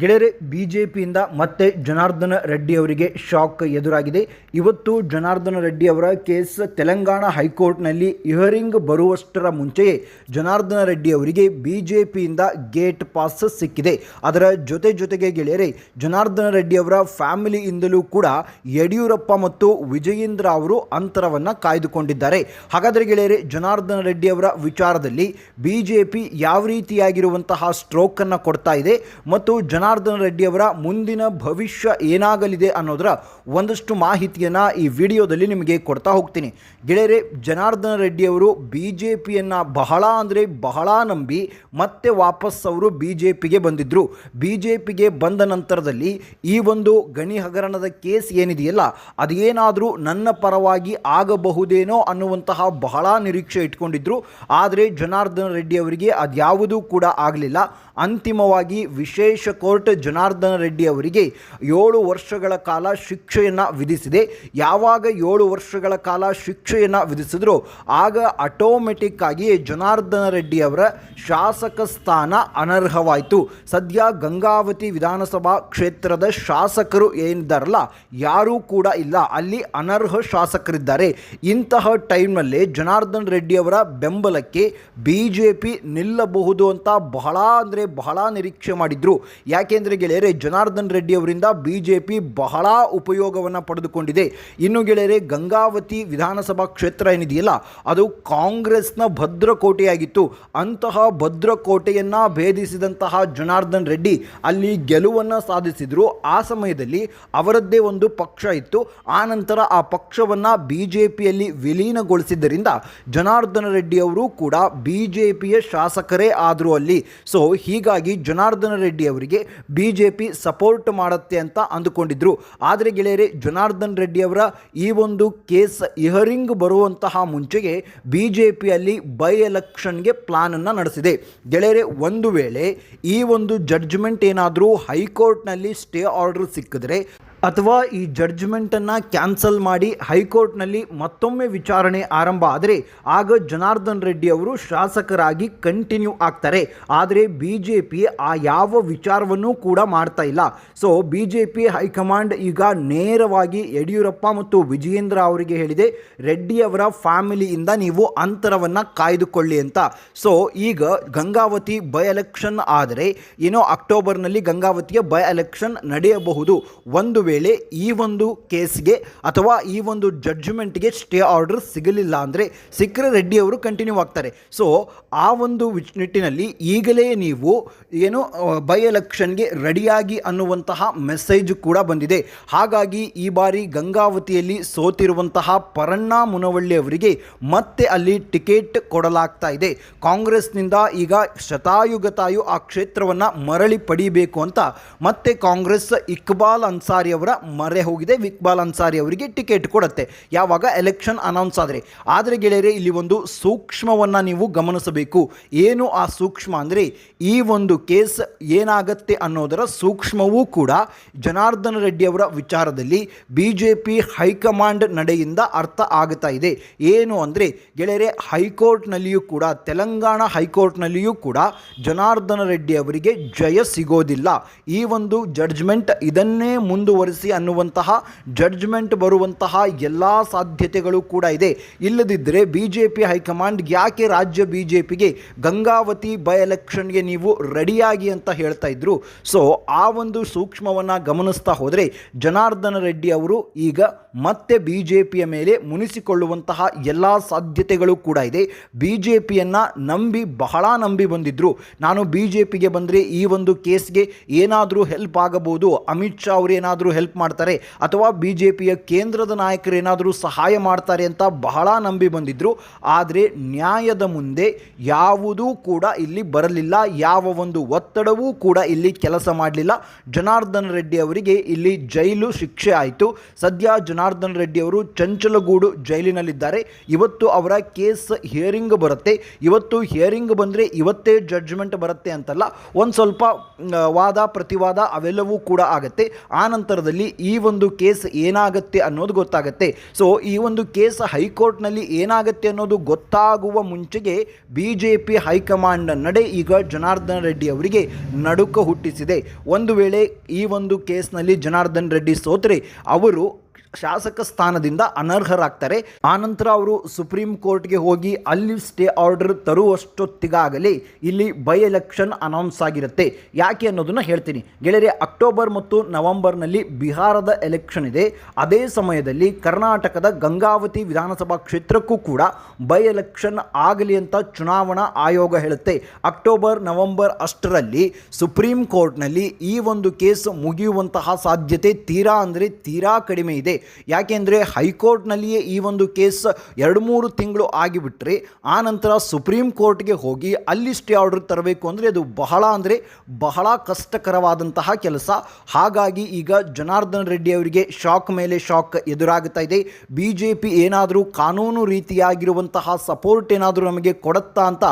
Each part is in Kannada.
ಗೆಳೆಯರೆ ಬಿ ಜೆ ಪಿಯಿಂದ ಮತ್ತೆ ಜನಾರ್ದನ ರೆಡ್ಡಿ ಅವರಿಗೆ ಶಾಕ್ ಎದುರಾಗಿದೆ. ಇವತ್ತು ಜನಾರ್ದನ ರೆಡ್ಡಿ ಅವರ ಕೇಸ್ ತೆಲಂಗಾಣ ಹೈಕೋರ್ಟ್ನಲ್ಲಿ ಹಿಯರಿಂಗ್ ಬರುವಷ್ಟರ ಮುಂಚೆಯೇ ಜನಾರ್ದನ ರೆಡ್ಡಿ ಅವರಿಗೆ ಬಿ ಜೆ ಪಿಯಿಂದ ಗೇಟ್ ಪಾಸ್ ಸಿಕ್ಕಿದೆ. ಅದರ ಜೊತೆ ಜೊತೆಗೆ ಗೆಳೆಯರೆ, ಜನಾರ್ದನ ರೆಡ್ಡಿ ಅವರ ಫ್ಯಾಮಿಲಿಯಿಂದಲೂ ಕೂಡ ಯಡಿಯೂರಪ್ಪ ಮತ್ತು ವಿಜಯೇಂದ್ರ ಅವರು ಅಂತರವನ್ನು ಕಾಯ್ದುಕೊಂಡಿದ್ದಾರೆ. ಹಾಗಾದರೆ ಗೆಳೆಯರೆ, ಜನಾರ್ದನ ರೆಡ್ಡಿ ಅವರ ವಿಚಾರದಲ್ಲಿ ಬಿ ಜೆ ಪಿ ಯಾವ ರೀತಿಯಾಗಿರುವಂತಹ ಸ್ಟ್ರೋಕನ್ನು ಕೊಡ್ತಾ ಇದೆ ಮತ್ತು ಜನಾರ್ದನ ರೆಡ್ಡಿ ಅವರ ಮುಂದಿನ ಭವಿಷ್ಯ ಏನಾಗಲಿದೆ ಅನ್ನೋದರ ಒಂದಷ್ಟು ಮಾಹಿತಿಯನ್ನು ಈ ವಿಡಿಯೋದಲ್ಲಿ ನಿಮಗೆ ಕೊಡ್ತಾ ಹೋಗ್ತೀನಿ. ಗೆಳೆಯರೆ, ಜನಾರ್ದನ ರೆಡ್ಡಿ ಅವರು ಬಿ ಜೆ ಪಿಯನ್ನು ಬಹಳ ಅಂದರೆ ಬಹಳ ನಂಬಿ ಮತ್ತೆ ವಾಪಸ್ ಅವರು ಬಿ ಜೆ ಪಿಗೆ ಬಂದಿದ್ದರು ಬಿ ಜೆ ಬಂದ ನಂತರದಲ್ಲಿ ಈ ಒಂದು ಗಣಿ ಹಗರಣದ ಕೇಸ್ ಏನಿದೆಯಲ್ಲ, ಅದೇನಾದರೂ ನನ್ನ ಪರವಾಗಿ ಆಗಬಹುದೇನೋ ಅನ್ನುವಂತಹ ಬಹಳ ನಿರೀಕ್ಷೆ ಇಟ್ಕೊಂಡಿದ್ರು. ಆದರೆ ಜನಾರ್ದನ ರೆಡ್ಡಿ ಅವರಿಗೆ ಅದ್ಯಾವುದೂ ಕೂಡ ಆಗಲಿಲ್ಲ. ಅಂತಿಮವಾಗಿ ವಿಶೇಷ ಕೋರ್ಟ್ ಜನಾರ್ದನ ರೆಡ್ಡಿ ಅವರಿಗೆ ಏಳು ವರ್ಷಗಳ ಕಾಲ ಶಿಕ್ಷೆಯನ್ನು ವಿಧಿಸಿದೆ. ಯಾವಾಗ ಏಳು ವರ್ಷಗಳ ಕಾಲ ಶಿಕ್ಷೆಯನ್ನು ವಿಧಿಸಿದ್ರು ಆಗ ಆಟೋಮೆಟಿಕ್ ಆಗಿ ಜನಾರ್ದನ ರೆಡ್ಡಿ ಅವರ ಶಾಸಕ ಸ್ಥಾನ ಅನರ್ಹವಾಯಿತು. ಸದ್ಯ ಗಂಗಾವತಿ ವಿಧಾನಸಭಾ ಕ್ಷೇತ್ರದ ಶಾಸಕರು ಏನಿದ್ದಾರಲ್ಲ, ಯಾರೂ ಕೂಡ ಇಲ್ಲ. ಅಲ್ಲಿ ಅನರ್ಹ ಶಾಸಕರಿದ್ದಾರೆ. ಇಂತಹ ಟೈಮ್ನಲ್ಲಿ ಜನಾರ್ದನ್ ರೆಡ್ಡಿ ಅವರ ಬೆಂಬಲಕ್ಕೆ ಬಿ ಜೆ ಪಿ ನಿಲ್ಲಬಹುದು ಅಂತ ಬಹಳ ಅಂದರೆ ಬಹಳ ನಿರೀಕ್ಷೆ ಮಾಡಿದ್ರು. ಯಾಕೆಂದರೆ ಗೆಳೆಯರೆ, ಜನಾರ್ದನ್ ರೆಡ್ಡಿ ಅವರಿಂದ ಬಿ ಜೆ ಪಿ ಬಹಳ ಉಪಯೋಗವನ್ನು ಪಡೆದುಕೊಂಡಿದೆ. ಇನ್ನು ಗೆಳೆಯರೆ, ಗಂಗಾವತಿ ವಿಧಾನಸಭಾ ಕ್ಷೇತ್ರ ಏನಿದೆಯಲ್ಲ, ಅದು ಕಾಂಗ್ರೆಸ್ನ ಭದ್ರಕೋಟೆಯಾಗಿತ್ತು. ಅಂತಹ ಭದ್ರಕೋಟೆಯನ್ನು ಭೇದಿಸಿದಂತಹ ಜನಾರ್ದನ್ ರೆಡ್ಡಿ ಅಲ್ಲಿ ಗೆಲುವನ್ನು ಸಾಧಿಸಿದರು. ಆ ಸಮಯದಲ್ಲಿ ಅವರದ್ದೇ ಒಂದು ಪಕ್ಷ ಇತ್ತು. ಆ ನಂತರ ಆ ಪಕ್ಷವನ್ನು ಬಿ ಜೆ ಪಿಯಲ್ಲಿ ವಿಲೀನಗೊಳಿಸಿದ್ದರಿಂದ ಜನಾರ್ದನ ರೆಡ್ಡಿ ಅವರು ಕೂಡ ಬಿ ಜೆ ಪಿಯ ಶಾಸಕರೇ ಆದರೂ ಅಲ್ಲಿ. ಸೊ ಹೀಗಾಗಿ ಜನಾರ್ದನ ರೆಡ್ಡಿ ಅವರಿಗೆ ಬಿ ಜೆ ಪಿ ಸಪೋರ್ಟ್ ಮಾಡುತ್ತೆ ಅಂತ ಅಂದುಕೊಂಡಿದ್ರು. ಆದರೆ ಗೆಳೆಯರೆ, ಜನಾರ್ದನ್ ರೆಡ್ಡಿ ಅವರ ಈ ಒಂದು ಕೇಸ್ ಇಹರಿಂಗ್ ಬರುವಂತಹ ಮುಂಚೆಗೆ ಬಿ ಜೆ ಪಿಯಲ್ಲಿ ಬೈ ಎಲೆಕ್ಷನ್ಗೆ ಪ್ಲಾನನ್ನು ನಡೆಸಿದೆ. ಗೆಳೆಯರೆ, ಒಂದು ವೇಳೆ ಈ ಒಂದು ಜಡ್ಜ್ಮೆಂಟ್ ಏನಾದರೂ ಹೈಕೋರ್ಟ್ನಲ್ಲಿ ಸ್ಟೇ ಆರ್ಡರ್ ಸಿಕ್ಕಿದ್ರೆ ಅಥವಾ ಈ ಜಡ್ಜ್ಮೆಂಟನ್ನು ಕ್ಯಾನ್ಸಲ್ ಮಾಡಿ ಹೈಕೋರ್ಟ್ನಲ್ಲಿ ಮತ್ತೊಮ್ಮೆ ವಿಚಾರಣೆ ಆರಂಭ ಆದರೆ ಆಗ ಜನಾರ್ದನ್ ರೆಡ್ಡಿ ಅವರು ಶಾಸಕರಾಗಿ ಕಂಟಿನ್ಯೂ ಆಗ್ತಾರೆ. ಆದರೆ ಬಿ ಜೆ ಪಿ ಆ ಯಾವ ವಿಚಾರವನ್ನು ಕೂಡ ಮಾಡ್ತಾ ಇಲ್ಲ. So B J P high command ಈಗ ನೇರವಾಗಿ ಯಡಿಯೂರಪ್ಪ ಮತ್ತು ವಿಜಯೇಂದ್ರ ಅವರಿಗೆ ಹೇಳಿದೆ, ರೆಡ್ಡಿ ಅವರ ಫ್ಯಾಮಿಲಿಯಿಂದ ನೀವು ಅಂತರವನ್ನು ಕಾಯ್ದುಕೊಳ್ಳಿ ಅಂತ. ಸೊ ಈಗ ಗಂಗಾವತಿ ಬೈ ಎಲೆಕ್ಷನ್ ಆದರೆ, ಏನೋ ಅಕ್ಟೋಬರ್ನಲ್ಲಿ ಗಂಗಾವತಿಯ ಬೈ ಎಲೆಕ್ಷನ್ ನಡೆಯಬಹುದು. ಒಂದು ವೇಳೆ ಈ ಒಂದು ಕೇಸ್ಗೆ ಅಥವಾ ಈ ಒಂದು ಜಡ್ಜ್ಮೆಂಟ್ಗೆ ಸ್ಟೇ ಆರ್ಡರ್ ಸಿಗಲಿಲ್ಲ ಅಂದರೆ ಸಿಕ್ಕರೆ ರೆಡ್ಡಿ ಅವರು ಕಂಟಿನ್ಯೂ ಆಗ್ತಾರೆ. ಸೊ ಆ ಒಂದು ನಿಟ್ಟಿನಲ್ಲಿ ಈಗಲೇ ನೀವು ಏನು ಬೈ ಎಲೆಕ್ಷನ್ಗೆ ರೆಡಿಯಾಗಿ ಅನ್ನುವಂತಹ ಮೆಸೇಜ್ ಕೂಡ ಬಂದಿದೆ. ಹಾಗಾಗಿ ಈ ಬಾರಿ ಗಂಗಾವತಿಯಲ್ಲಿ ಸೋತಿರುವಂತಹ ಪರಣ್ಣ ಮುನವಳ್ಳಿ ಅವರಿಗೆ ಮತ್ತೆ ಅಲ್ಲಿ ಟಿಕೆಟ್ ಕೊಡಲಾಗ್ತಾ ಇದೆ. ಕಾಂಗ್ರೆಸ್ನಿಂದ ಈಗ ಶತಾಯುಗತಾಯು ಆ ಕ್ಷೇತ್ರವನ್ನು ಮರಳಿ ಪಡಿಬೇಕು ಅಂತ ಮತ್ತೆ ಕಾಂಗ್ರೆಸ್ ಇಕ್ಬಾಲ್ ಅನ್ಸಾರಿ ಅವರ ಮರೆ ಹೋಗಿದೆ. ವಿಕ್ಬಾಲ್ ಅನ್ಸಾರಿ ಅವರಿಗೆ ಟಿಕೆಟ್ ಕೊಡುತ್ತೆ. ಯಾವಾಗ? ಎಲೆಕ್ಷನ್ ಅನೌನ್ಸ್ ಆದರೆ. ಆದರೆ ಗೆಳೆಯರೆ, ಇಲ್ಲಿ ಒಂದು ಸೂಕ್ಷ್ಮವನ್ನು ನೀವು ಗಮನಿಸಬೇಕು. ಏನು ಆ ಸೂಕ್ಷ್ಮ ಅಂದರೆ, ಈ ಒಂದು ಕೇಸ್ ಏನಾಗತ್ತೆ ಅನ್ನೋದರ ಸೂಕ್ಷ್ಮವೂ ಕೂಡ ಜನಾರ್ದನ ರೆಡ್ಡಿ ಅವರ ವಿಚಾರದಲ್ಲಿ B J P high command ನಡೆಯಿಂದ ಅರ್ಥ ಆಗುತ್ತಾ ಇದೆ. ಏನು ಅಂದರೆ, ಗೆಳೆಯರೆ, ಹೈಕೋರ್ಟ್ನಲ್ಲಿಯೂ ಕೂಡ, ತೆಲಂಗಾಣ ಹೈಕೋರ್ಟ್ನಲ್ಲಿಯೂ ಕೂಡ ಜನಾರ್ದನ ರೆಡ್ಡಿ ಅವರಿಗೆ ಜಯ ಸಿಗೋದಿಲ್ಲ. ಈ ಒಂದು ಜಡ್ಜ್ಮೆಂಟ್ ಇದನ್ನೇ ಮುಂದುವರಿಸಿ ಅನ್ನುವಂತಹ ಜಡ್ಜ್ಮೆಂಟ್ ಬರುವಂತಹ ಎಲ್ಲ ಸಾಧ್ಯತೆಗಳು ಕೂಡ ಇದೆ. ಇಲ್ಲದಿದ್ದರೆ ಬಿ ಜೆ ಪಿ ಹೈಕಮಾಂಡ್ ಯಾಕೆ ರಾಜ್ಯ ಬಿ ಜೆ ಪಿಗೆ ಗಂಗಾವತಿ ಬೈ ಎಲೆಕ್ಷನ್ಗೆ ನೀವು ರೆಡಿಯಾಗಿ ಅಂತ ಹೇಳ್ತಾ ಇದ್ರು? ಸೊ ಆ ಒಂದು ಸೂಕ್ಷ್ಮವನ್ನು ಗಮನಿಸ್ತಾ ಹೋದರೆ ಜನಾರ್ದನ ರೆಡ್ಡಿ ಅವರು ಈಗ ಮತ್ತೆ ಬಿ ಜೆ ಪಿಯ ಮೇಲೆ ಮುನಿಸಿಕೊಳ್ಳುವಂತಹ ಎಲ್ಲ ಸಾಧ್ಯತೆಗಳು ಕೂಡ ಇದೆ. ಬಿ ಜೆ ಪಿಯನ್ನು ನಂಬಿ ಬಹಳ ನಂಬಿ ಬಂದಿದ್ದರು ನಾನು ಬಿ ಜೆ ಪಿಗೆ ಬಂದರೆ ಈ ಒಂದು ಕೇಸ್ಗೆ ಏನಾದರೂ ಹೆಲ್ಪ್ ಆಗಬಹುದು? ಅಮಿತ್ ಶಾ ಅವರು ಏನಾದರೂ ಹೆಲ್ಪ್ ಮಾಡ್ತಾರೆ ಅಥವಾ ಬಿ ಜೆ ಪಿಯ ಕೇಂದ್ರದ ನಾಯಕರು ಏನಾದರೂ ಸಹಾಯ ಮಾಡ್ತಾರೆ ಅಂತ ಬಹಳ ನಂಬಿ ಬಂದಿದ್ದರು ಆದರೆ ನ್ಯಾಯದ ಮುಂದೆ ಯಾವುದೂ ಕೂಡ ಇಲ್ಲಿ ಬರಲಿಲ್ಲ. ಯಾವ ಒಂದು ಒತ್ತಡವೂ ಕೂಡ ಇಲ್ಲಿ ಕೆಲಸ ಮಾಡಲಿಲ್ಲ. ಜನಾರ್ದನ್ ರೆಡ್ಡಿ ಅವರಿಗೆ ಇಲ್ಲಿ ಜೈಲು ಶಿಕ್ಷೆ ಆಯಿತು. ಸದ್ಯ ಜನಾರ್ದನ್ ರೆಡ್ಡಿ ಅವರು ಚಂಚಲಗೂಡು ಜೈಲಿನಲ್ಲಿದ್ದಾರೆ. ಇವತ್ತು ಅವರ ಕೇಸ್ ಹಿಯರಿಂಗ್ ಬರುತ್ತೆ. ಇವತ್ತು ಹಿಯರಿಂಗ್ ಬಂದರೆ ಇವತ್ತೇ ಜಡ್ಜ್ಮೆಂಟ್ ಬರುತ್ತೆ ಅಂತಲ್ಲ. ಒಂದು ಸ್ವಲ್ಪ ವಾದ, ಪ್ರತಿವಾದ ಅವೆಲ್ಲವೂ ಕೂಡ ಆಗುತ್ತೆ. ಆ ನಂತರದಲ್ಲಿ ಈ ಒಂದು ಕೇಸ್ ಏನಾಗುತ್ತೆ ಅನ್ನೋದು ಗೊತ್ತಾಗುತ್ತೆ. ಸೊ ಈ ಒಂದು ಕೇಸ್ ಹೈಕೋರ್ಟ್ನಲ್ಲಿ ಏನಾಗುತ್ತೆ ಅನ್ನೋದು ಗೊತ್ತಾಗುವ ಮುಂಚೆಗೆ ಬಿ ಜೆ ಪಿ ಹೈಕಮಾಂಡ್ ನಡೆ ಈಗ ಜನಾರ್ದನ್ ರೆಡ್ಡಿ ಅವರಿಗೆ ನಡುಕ ಹುಟ್ಟಿಸಿದೆ. ಒಂದು ವೇಳೆ ಈ ಒಂದು ಕೇಸ್ನಲ್ಲಿ ಜನಾರ್ದನ್ ರೆಡ್ಡಿ ಸೋತ್ರೆ, ಅವರು ಶಾಸಕ ಸ್ಥಾನದಿಂದ ಅನರ್ಹರಾಗ್ತಾರೆ. ಆನಂತರ ಅವರು ಸುಪ್ರೀಂ ಕೋರ್ಟ್ಗೆ ಹೋಗಿ ಅಲ್ಲಿ ಸ್ಟೇ ಆರ್ಡರ್ ತರುವಷ್ಟೊತ್ತಿಗಾಗಲಿ ಇಲ್ಲಿ ಬೈ ಎಲೆಕ್ಷನ್ ಅನೌನ್ಸ್ ಆಗಿರುತ್ತೆ. ಯಾಕೆ ಅನ್ನೋದನ್ನ ಹೇಳ್ತೀನಿ. ಗೆಳೆಯರೆ, ಅಕ್ಟೋಬರ್ ಮತ್ತು ನವೆಂಬರ್ನಲ್ಲಿ ಬಿಹಾರದ ಎಲೆಕ್ಷನ್ ಇದೆ. ಅದೇ ಸಮಯದಲ್ಲಿ ಕರ್ನಾಟಕದ ಗಂಗಾವತಿ ವಿಧಾನಸಭಾ ಕ್ಷೇತ್ರಕ್ಕೂ ಕೂಡ ಬೈ ಎಲೆಕ್ಷನ್ ಆಗಲಿ ಅಂತ ಚುನಾವಣಾ ಆಯೋಗ ಹೇಳುತ್ತೆ. ಅಕ್ಟೋಬರ್, ನವೆಂಬರ್ ಅಷ್ಟರಲ್ಲಿ ಸುಪ್ರೀಂ ಕೋರ್ಟ್ನಲ್ಲಿ ಈ ಒಂದು ಕೇಸ್ ಮುಗಿಯುವಂತಹ ಸಾಧ್ಯತೆ ತೀರಾ ಅಂದರೆ ತೀರಾ ಕಡಿಮೆ ಇದೆ. ಯಾಕೆಂದರೆ ಹೈಕೋರ್ಟ್ನಲ್ಲಿಯೇ ಈ ಒಂದು ಕೇಸ್ ಎರಡು ಮೂರು ತಿಂಗಳು ಆಗಿಬಿಟ್ರೆ, ಆ ನಂತರ ಸುಪ್ರೀಂ ಕೋರ್ಟ್ಗೆ ಹೋಗಿ ಅಲ್ಲಿ ಸ್ಟೇ ಆರ್ಡರ್ ತರಬೇಕು ಅಂದರೆ ಅದು ಬಹಳ ಅಂದರೆ ಬಹಳ ಕಷ್ಟಕರವಾದಂತಹ ಕೆಲಸ. ಹಾಗಾಗಿ ಈಗ ಜನಾರ್ದನ್ ರೆಡ್ಡಿ ಅವರಿಗೆ ಶಾಕ್ ಮೇಲೆ ಶಾಕ್ ಎದುರಾಗುತ್ತಾ ಇದೆ. ಬಿ ಜೆ ಪಿ ಏನಾದರೂ ಕಾನೂನು ರೀತಿಯಾಗಿರುವಂತಹ ಸಪೋರ್ಟ್ ಏನಾದರೂ ನಮಗೆ ಕೊಡುತ್ತಾ ಅಂತ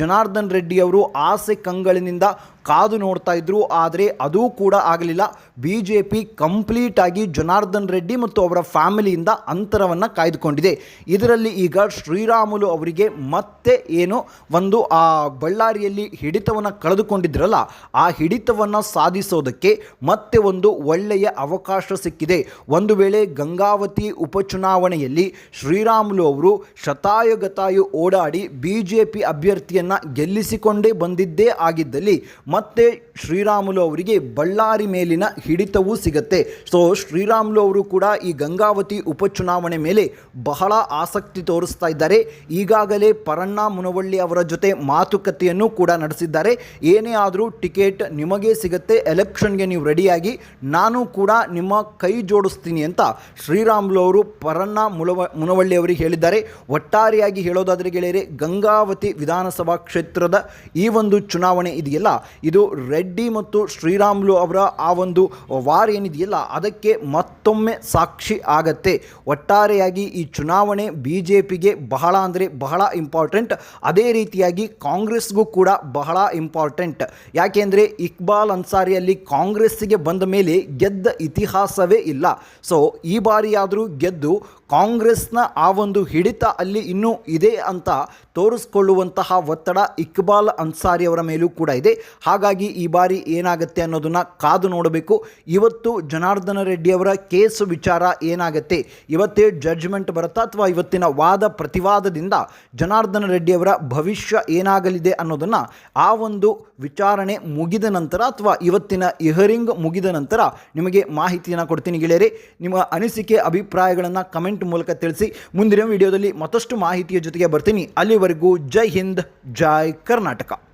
ಜನಾರ್ದನ್ ರೆಡ್ಡಿ ಅವರು ಆಸೆ ಕಂಗಳಿನಿಂದ ಕಾದು ನೋಡ್ತಾ ಇದ್ರು, ಆದರೆ ಅದೂ ಕೂಡ ಆಗಲಿಲ್ಲ. ಬಿ ಜೆ ಪಿ ಕಂಪ್ಲೀಟ್ ಆಗಿ ಜನಾರ್ದನ್ ರೆಡ್ಡಿ ಮತ್ತು ಅವರ ಫ್ಯಾಮಿಲಿಯಿಂದ ಅಂತರವನ್ನು ಕಾಯ್ದುಕೊಂಡಿದೆ. ಇದರಲ್ಲಿ ಈಗ ಶ್ರೀರಾಮುಲು ಅವರಿಗೆ ಮತ್ತೆ ಏನು ಒಂದು, ಆ ಬಳ್ಳಾರಿಯಲ್ಲಿ ಹಿಡಿತವನ್ನು ಕಳೆದುಕೊಂಡಿದ್ರಲ್ಲ, ಆ ಹಿಡಿತವನ್ನು ಸಾಧಿಸೋದಕ್ಕೆ ಮತ್ತೆ ಒಂದು ಒಳ್ಳೆಯ ಅವಕಾಶ ಸಿಕ್ಕಿದೆ. ಒಂದು ವೇಳೆ ಗಂಗಾವತಿ ಉಪಚುನಾವಣೆಯಲ್ಲಿ ಶ್ರೀರಾಮುಲು ಅವರು ಶತಾಯಗತಾಯು ಓಡಾಡಿ ಬಿ ಜೆ ಪಿ ಅಭ್ಯರ್ಥಿಯನ್ನು ಗೆಲ್ಲಿಸಿಕೊಂಡೇ ಬಂದಿದ್ದೇ ಆಗಿದ್ದಲ್ಲಿ ಮತ್ತೆ ಶ್ರೀರಾಮುಲು ಅವರಿಗೆ ಬಳ್ಳಾರಿ ಮೇಲಿನ ಹಿಡಿತವೂ ಸಿಗತ್ತೆ. ಸೊ ಶ್ರೀರಾಮುಲು ಅವರು ಕೂಡ ಈ ಗಂಗಾವತಿ ಉಪಚುನಾವಣೆ ಮೇಲೆ ಬಹಳ ಆಸಕ್ತಿ ತೋರಿಸ್ತಾ ಇದ್ದಾರೆ. ಈಗಾಗಲೇ ಪರಣ್ಣ ಮುನವಳ್ಳಿ ಅವರ ಜೊತೆ ಮಾತುಕತೆಯನ್ನು ಕೂಡ ನಡೆಸಿದ್ದಾರೆ. ಏನೇ ಆದರೂ ಟಿಕೆಟ್ ನಿಮಗೆ ಸಿಗತ್ತೆ, ಎಲೆಕ್ಷನ್ಗೆ ನೀವು ರೆಡಿಯಾಗಿ, ನಾನು ಕೂಡ ನಿಮ್ಮ ಕೈ ಜೋಡಿಸ್ತೀನಿ ಅಂತ ಶ್ರೀರಾಮುಲು ಅವರು ಪರಣ್ಣ ಮುಳವ ಮುನವಳ್ಳಿ ಅವರಿಗೆ ಹೇಳಿದ್ದಾರೆ. ಒಟ್ಟಾರೆಯಾಗಿ ಹೇಳೋದಾದರೆ ಗೆಳೆಯರೆ, ಗಂಗಾವತಿ ವಿಧಾನಸಭಾ ಕ್ಷೇತ್ರದ ಈ ಒಂದು ಚುನಾವಣೆ ಇದೆಯಲ್ಲ, ಇದು ರೆಡ್ಡಿ ಮತ್ತು ಶ್ರೀರಾಮ್ಲು ಅವರ ಆ ಒಂದು ವಾರ್ ಏನಿದೆಯಲ್ಲ, ಅದಕ್ಕೆ ಮತ್ತೊಮ್ಮೆ ಸಾಕ್ಷಿ ಆಗತ್ತೆ. ಒಟ್ಟಾರೆಯಾಗಿ ಈ ಚುನಾವಣೆ ಬಿ ಜೆ ಪಿಗೆ ಬಹಳ ಅಂದರೆ ಬಹಳ ಇಂಪಾರ್ಟೆಂಟ್ ಅದೇ ರೀತಿಯಾಗಿ ಕಾಂಗ್ರೆಸ್ಗೂ ಕೂಡ ಬಹಳ ಇಂಪಾರ್ಟೆಂಟ್ ಯಾಕೆಂದರೆ ಇಕ್ಬಾಲ್ ಅನ್ಸಾರಿಯಲ್ಲಿ ಕಾಂಗ್ರೆಸ್ಸಿಗೆ ಬಂದ ಮೇಲೆ ಗೆದ್ದ ಇತಿಹಾಸವೇ ಇಲ್ಲ. ಸೊ ಈ ಬಾರಿಯಾದರೂ ಗೆದ್ದು ಕಾಂಗ್ರೆಸ್ನ ಆ ಒಂದು ಹಿಡಿತ ಅಲ್ಲಿ ಇನ್ನೂ ಇದೆ ಅಂತ ತೋರಿಸ್ಕೊಳ್ಳುವಂತಹ ಒತ್ತಡ ಇಕ್ಬಾಲ್ ಅನ್ಸಾರಿ ಅವರ ಮೇಲೂ ಕೂಡ ಇದೆ. ಹಾಗಾಗಿ ಈ ಬಾರಿ ಏನಾಗುತ್ತೆ ಅನ್ನೋದನ್ನು ಕಾದು ನೋಡಬೇಕು. ಇವತ್ತು ಜನಾರ್ದನ ರೆಡ್ಡಿಯವರ ಕೇಸ್ ವಿಚಾರ ಏನಾಗುತ್ತೆ? ಇವತ್ತೇ ಜಡ್ಜ್ಮೆಂಟ್ ಬರುತ್ತಾ ಅಥವಾ ಇವತ್ತಿನ ವಾದ ಪ್ರತಿವಾದದಿಂದ ಜನಾರ್ದನ ರೆಡ್ಡಿಯವರ ಭವಿಷ್ಯ ಏನಾಗಲಿದೆ ಅನ್ನೋದನ್ನು ಆ ಒಂದು ವಿಚಾರಣೆ ಮುಗಿದ ನಂತರ ಅಥವಾ ಇವತ್ತಿನ ಇಹರಿಂಗ್ ಮುಗಿದ ನಂತರ ನಿಮಗೆ ಮಾಹಿತಿಯನ್ನು ಕೊಡ್ತೀನಿ ಗೆಳೆಯರೆ. ನಿಮ್ಮ ಅನಿಸಿಕೆ, ಅಭಿಪ್ರಾಯಗಳನ್ನು ಕಮೆಂಟ್ ಮೂಲಕ ತಿಳಿಸಿ ಮುಂದಿನ ವಿಡಿಯೋದಲ್ಲಿ ಮತ್ತಷ್ಟು ಮಾಹಿತಿಯ ಜೊತೆಗೆ ಬರ್ತೀನಿ. ಅಲ್ಲಿವರೆಗೂ ಜೈ ಹಿಂದ್ ಜೈ ಕರ್ನಾಟಕ.